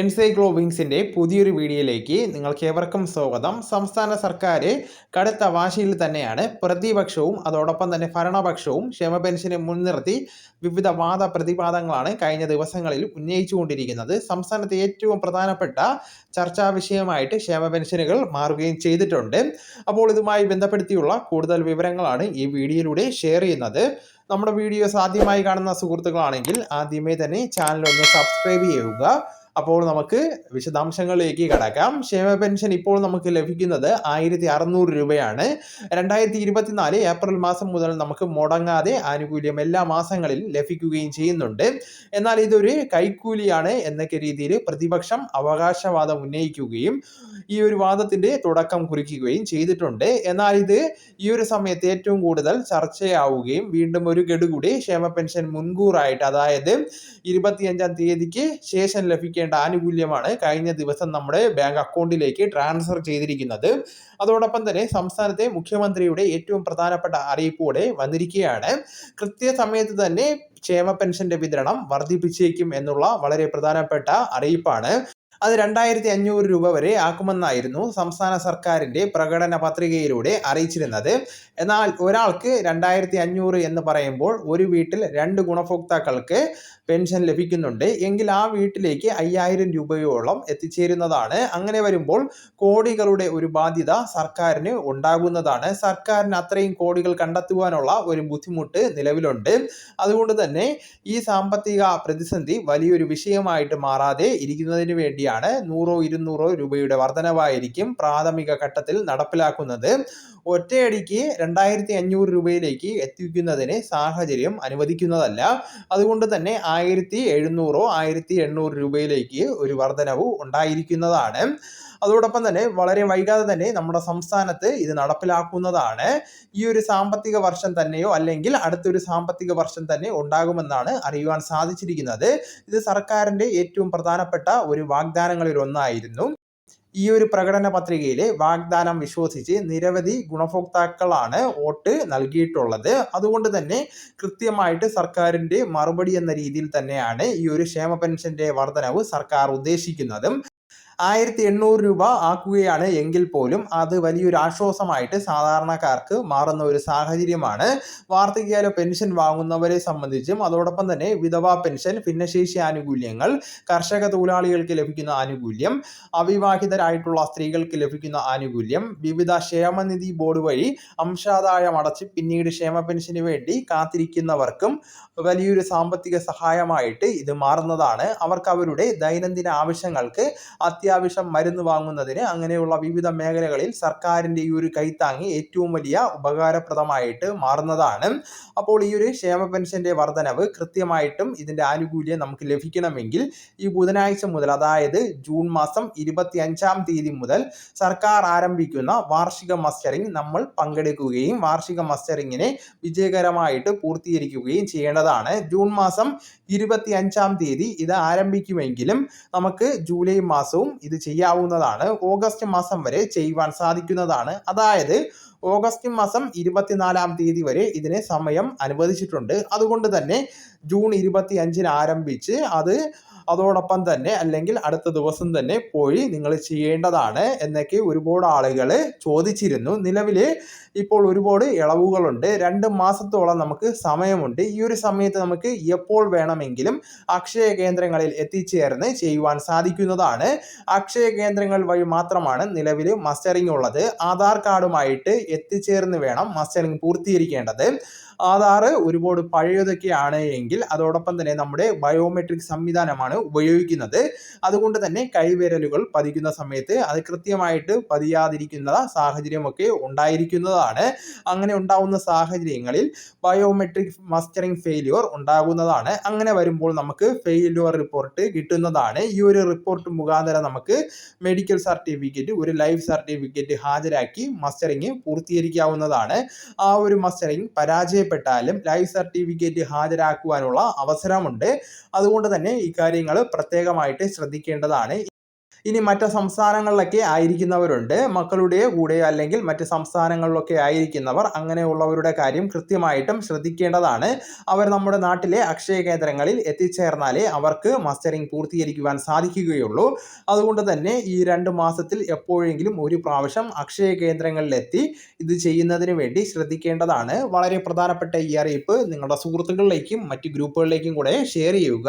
എൻസൈക്ലോവിങ്സിന്റെ പുതിയൊരു വീഡിയോയിലേക്ക് നിങ്ങൾക്ക് ഏവർക്കും സ്വാഗതം. സംസ്ഥാന സർക്കാർ കടുത്ത വാശിയിൽ തന്നെയാണ് പ്രതിപക്ഷവും അതോടൊപ്പം തന്നെ ഭരണപക്ഷവും ക്ഷേമ പെൻഷനെ മുൻനിർത്തി വിവിധ വാദ പ്രതിവാദങ്ങളാണ് കഴിഞ്ഞ ദിവസങ്ങളിൽ ഉന്നയിച്ചുകൊണ്ടിരിക്കുന്നത്. സംസ്ഥാനത്തെ ഏറ്റവും പ്രധാനപ്പെട്ട ചർച്ചാ വിഷയമായിട്ട് ക്ഷേമ പെൻഷനുകൾ മാറുകയും ചെയ്തിട്ടുണ്ട്. അപ്പോൾ ഇതുമായി ബന്ധപ്പെടുത്തിയുള്ള കൂടുതൽ വിവരങ്ങളാണ് ഈ വീഡിയോയിലൂടെ ഷെയർ ചെയ്യുന്നത്. നമ്മുടെ വീഡിയോസ് ആദ്യമായി കാണുന്ന സുഹൃത്തുക്കളാണെങ്കിൽ ആദ്യമേ തന്നെ ചാനൽ ഒന്ന് സബ്സ്ക്രൈബ് ചെയ്യുക. അപ്പോൾ നമുക്ക് വിശദാംശങ്ങളിലേക്ക് കടക്കാം. ക്ഷേമ പെൻഷൻ ഇപ്പോൾ നമുക്ക് ലഭിക്കുന്നത് ആയിരത്തി അറുന്നൂറ് രൂപയാണ്. രണ്ടായിരത്തി ഇരുപത്തിനാല് ഏപ്രിൽ മാസം മുതൽ നമുക്ക് മുടങ്ങാതെ ആനുകൂല്യം എല്ലാ മാസങ്ങളിലും ലഭിക്കുകയും ചെയ്യുന്നുണ്ട്. എന്നാൽ ഇതൊരു കൈക്കൂലിയാണ് എന്നൊക്കെ രീതിയിൽ പ്രതിപക്ഷം അവകാശവാദം ഉന്നയിക്കുകയും ഈ ഒരു വാദത്തിന്റെ തുടക്കം കുറിക്കുകയും ചെയ്തിട്ടുണ്ട്. എന്നാൽ ഇത് ഈ ഒരു സമയത്ത് ഏറ്റവും കൂടുതൽ ചർച്ചയാവുകയും വീണ്ടും ഒരു ഗഡുകൂടി ക്ഷേമ പെൻഷൻ മുൻകൂറായിട്ട് അതായത് ഇരുപത്തിയഞ്ചാം തീയതിക്ക് ശേഷം ലഭിക്കേണ്ട ആനുകൂല്യമാണ് കഴിഞ്ഞ ദിവസം നമ്മുടെ ബാങ്ക് അക്കൗണ്ടിലേക്ക് ട്രാൻസ്ഫർ ചെയ്തിരിക്കുന്നത്. അതോടൊപ്പം തന്നെ സംസ്ഥാനത്തെ മുഖ്യമന്ത്രിയുടെ ഏറ്റവും പ്രധാനപ്പെട്ട അറിയിപ്പോടെ വന്നിരിക്കുകയാണ്. കൃത്യസമയത്ത് തന്നെ ക്ഷേമ പെൻഷന്റെ വിതരണം വർദ്ധിപ്പിച്ചേക്കും എന്നുള്ള വളരെ പ്രധാനപ്പെട്ട അറിയിപ്പാണ്. അത് രണ്ടായിരത്തി അഞ്ഞൂറ് രൂപ വരെ ആക്കുമെന്നായിരുന്നു സംസ്ഥാന സർക്കാരിന്റെ പ്രകടന പത്രികയിലൂടെ അറിയിച്ചിരുന്നത്. എന്നാൽ ഒരാൾക്ക് രണ്ടായിരത്തി അഞ്ഞൂറ് എന്ന് പറയുമ്പോൾ ഒരു വീട്ടിൽ രണ്ട് ഗുണഭോക്താക്കൾക്ക് പെൻഷൻ ലഭിക്കുന്നുണ്ട്. എങ്കിൽ ആ വീട്ടിലേക്ക് അയ്യായിരം രൂപയോളം എത്തിച്ചേരുന്നതാണ്. അങ്ങനെ വരുമ്പോൾ കോടികളുടെ ഒരു ബാധ്യത സർക്കാരിന് ഉണ്ടാകുന്നതാണ്. സർക്കാരിന് അത്രയും കോടികൾ കണ്ടെത്തുവാനുള്ള ഒരു ബുദ്ധിമുട്ട് നിലവിലുണ്ട്. അതുകൊണ്ട് തന്നെ ഈ സാമ്പത്തിക പ്രതിസന്ധി വലിയൊരു വിഷയമായിട്ട് മാറാതെ ഇരിക്കുന്നതിന് വേണ്ടിയാണ് നൂറോ ഇരുന്നൂറോ രൂപയുടെ വർധനവായിരിക്കും പ്രാഥമിക ഘട്ടത്തിൽ നടപ്പിലാക്കുന്നത്. ഒറ്റയടിക്ക് രണ്ടായിരത്തി അഞ്ഞൂറ് രൂപയിലേക്ക് എത്തിക്കുന്നതിന് സാഹചര്യം അനുവദിക്കുന്നതല്ല. അതുകൊണ്ട് തന്നെ ആയിരത്തി എഴുന്നൂറോ ആയിരത്തി എണ്ണൂറ് രൂപയിലേക്ക് ഒരു വർധനവ് ഉണ്ടായിരിക്കുന്നതാണ്. അതോടൊപ്പം തന്നെ വളരെ വൈകാതെ തന്നെ നമ്മുടെ സംസ്ഥാനത്ത് ഇത് നടപ്പിലാക്കുന്നതാണ്. ഈ ഒരു സാമ്പത്തിക വർഷം തന്നെയോ അല്ലെങ്കിൽ അടുത്തൊരു സാമ്പത്തിക വർഷം തന്നെ ഉണ്ടാകുമെന്നാണ് അറിയുവാൻ സാധിച്ചിരിക്കുന്നത്. ഇത് സർക്കാരിന്റെ ഏറ്റവും പ്രധാനപ്പെട്ട ഒരു വാഗ്ദാനങ്ങളിൽ ഒന്നായിരുന്നു. ഈ ഒരു പ്രകടന പത്രികയിലെ വാഗ്ദാനം വിശ്വസിച്ച് നിരവധി ഗുണഭോക്താക്കളാണ് വോട്ട് നൽകിയിട്ടുള്ളത്. അതുകൊണ്ട് തന്നെ കൃത്യമായിട്ട് സർക്കാരിന്റെ മറുപടി എന്ന രീതിയിൽ തന്നെയാണ് ഈ ഒരു ക്ഷേമ പെൻഷന്റെ വർധനവ് സർക്കാർ ഉദ്ദേശിക്കുന്നതും. ആയിരത്തി എണ്ണൂറ് രൂപ ആക്കുകയാണ് എങ്കിൽ പോലും അത് വലിയൊരു ആശ്വാസമായിട്ട് സാധാരണക്കാർക്ക് മാറുന്ന ഒരു സാഹചര്യമാണ്. വാർദ്ധക്യകാല പെൻഷൻ വാങ്ങുന്നവരെ സംബന്ധിച്ചും അതോടൊപ്പം തന്നെ വിധവാ പെൻഷൻ ഭിന്നശേഷി ആനുകൂല്യങ്ങൾ കർഷക തൊഴിലാളികൾക്ക് ലഭിക്കുന്ന ആനുകൂല്യം അവിവാഹിതരായിട്ടുള്ള സ്ത്രീകൾക്ക് ലഭിക്കുന്ന ആനുകൂല്യം വിവിധ ക്ഷേമനിധി ബോർഡ് വഴി അംശാദായം അടച്ച് പിന്നീട് ക്ഷേമ പെൻഷന് വേണ്ടി കാത്തിരിക്കുന്നവർക്കും വലിയൊരു സാമ്പത്തിക സഹായമായിട്ട് ഇത് മാറുന്നതാണ്. അവർക്ക് അവരുടെ ദൈനംദിന ആവശ്യങ്ങൾക്ക് അത്യാവശ്യം മരുന്ന് വാങ്ങുന്നതിന് അങ്ങനെയുള്ള വിവിധ മേഖലകളിൽ സർക്കാരിന്റെ ഈ ഒരു കൈത്താങ്ങി ഏറ്റവും വലിയ ഉപകാരപ്രദമായിട്ട് മാറുന്നതാണ്. അപ്പോൾ ഈ ഒരു ക്ഷേമ പെൻഷന്റെ വർധനവ് കൃത്യമായിട്ടും ഇതിന്റെ ആനുകൂല്യം നമുക്ക് ലഭിക്കണമെങ്കിൽ ഈ ബുധനാഴ്ച മുതൽ അതായത് ജൂൺ മാസം ഇരുപത്തി അഞ്ചാം തീയതി മുതൽ സർക്കാർ ആരംഭിക്കുന്ന വാർഷിക മസ്റ്ററിംഗ് നമ്മൾ പങ്കെടുക്കുകയും വാർഷിക മസ്റ്ററിങ്ങിനെ വിജയകരമായിട്ട് പൂർത്തീകരിക്കുകയും ചെയ്യേണ്ടതാണ്. ജൂൺ മാസം ഇരുപത്തി അഞ്ചാം തീയതി ഇത് ആരംഭിക്കുമെങ്കിലും നമുക്ക് ജൂലൈ മാസവും ഇത് ചെയ്യാവുന്നതാണ്. ഓഗസ്റ്റ് മാസം വരെ ചെയ്യുവാൻ സാധിക്കുന്നതാണ്. അതായത് ഓഗസ്റ്റ് മാസം ഇരുപത്തിനാലാം തീയതി വരെ ഇതിന് സമയം അനുവദിച്ചിട്ടുണ്ട്. അതുകൊണ്ട് തന്നെ ജൂൺ ഇരുപത്തി അഞ്ചിന് ആരംഭിച്ച് അത് അതോടൊപ്പം തന്നെ അല്ലെങ്കിൽ അടുത്ത ദിവസം തന്നെ പോയി നിങ്ങൾ ചെയ്യേണ്ടതാണ് എന്നൊക്കെ ഒരുപാട് ആളുകൾ ചോദിച്ചിരുന്നു. നിലവിൽ ഇപ്പോൾ ഒരുപാട് ഇളവുകളുണ്ട്. രണ്ട് മാസത്തോളം നമുക്ക് സമയമുണ്ട്. ഈ ഒരു സമയത്ത് നമുക്ക് എപ്പോൾ വേണമെങ്കിലും അക്ഷയ കേന്ദ്രങ്ങളിൽ എത്തിച്ചേർന്ന് ചെയ്യുവാൻ സാധിക്കുന്നതാണ്. അക്ഷയ കേന്ദ്രങ്ങൾ വഴി മാത്രമാണ് നിലവിൽ മസ്റ്ററിംഗ് ഉള്ളത്. ആധാർ കാർഡുമായിട്ട് എത്തിച്ചേർന്ന് വേണം മസ്റ്ററിംഗ് പൂർത്തീകരിക്കേണ്ടത്. ആധാർ ഒരുപാട് പഴയതൊക്കെയാണ് എങ്കിൽ അതോടൊപ്പം തന്നെ നമ്മുടെ ബയോമെട്രിക് സംവിധാനമാണ് ഉപയോഗിക്കുന്നത്. അതുകൊണ്ട് തന്നെ കൈവിരലുകൾ പതിക്കുന്ന സമയത്ത് അത് കൃത്യമായിട്ട് പതിയാതിരിക്കുന്ന സാഹചര്യമൊക്കെ ഉണ്ടായിരിക്കുന്നതാണ്. അങ്ങനെ ഉണ്ടാവുന്ന സാഹചര്യങ്ങളിൽ ബയോമെട്രിക് മസ്റ്ററിംഗ് ഫെയിലിയർ ഉണ്ടാകുന്നതാണ്. അങ്ങനെ വരുമ്പോൾ നമുക്ക് ഫെയിലിയർ റിപ്പോർട്ട് കിട്ടുന്നതാണ്. ഈ ഒരു റിപ്പോർട്ട് മുഖാന്തരം നമുക്ക് മെഡിക്കൽ സർട്ടിഫിക്കറ്റ് ഒരു ലൈഫ് സർട്ടിഫിക്കറ്റ് ഹാജരാക്കി മസ്റ്ററിങ് പൂർത്തീകരിക്കാവുന്നതാണ്. ആ ഒരു മസ്റ്ററിങ് പരാജയപ്പെട്ടാലും ലൈഫ് സർട്ടിഫിക്കറ്റ് ഹാജരാക്കുവാനുള്ള അവസരമുണ്ട്. അതുകൊണ്ട് തന്നെ ഇക്കാര്യങ്ങൾ പ്രത്യേകമായിട്ട് ശ്രദ്ധിക്കേണ്ടതാണ്. ഇനി മറ്റു സംസ്ഥാനങ്ങളിലൊക്കെ ആയിരിക്കുന്നവരുണ്ട്. മക്കളുടെ കൂടെ അല്ലെങ്കിൽ മറ്റ് സംസ്ഥാനങ്ങളിലൊക്കെ ആയിരിക്കുന്നവർ അങ്ങനെയുള്ളവരുടെ കാര്യം കൃത്യമായിട്ടും ശ്രദ്ധിക്കേണ്ടതാണ്. അവർ നമ്മുടെ നാട്ടിലെ അക്ഷയ കേന്ദ്രങ്ങളിൽ എത്തിച്ചേർന്നാലേ അവർക്ക് മസ്റ്ററിംഗ് പൂർത്തീകരിക്കുവാൻ സാധിക്കുകയുള്ളൂ. അതുകൊണ്ട് തന്നെ ഈ രണ്ട് മാസത്തിൽ എപ്പോഴെങ്കിലും ഒരു പ്രാവശ്യം അക്ഷയ കേന്ദ്രങ്ങളിലെത്തി ഇത് ചെയ്യുന്നതിന് വേണ്ടി ശ്രദ്ധിക്കേണ്ടതാണ്. വളരെ പ്രധാനപ്പെട്ട ഈ അറിയിപ്പ് നിങ്ങളുടെ സുഹൃത്തുക്കളിലേക്കും മറ്റ് ഗ്രൂപ്പുകളിലേക്കും കൂടെ ഷെയർ ചെയ്യുക.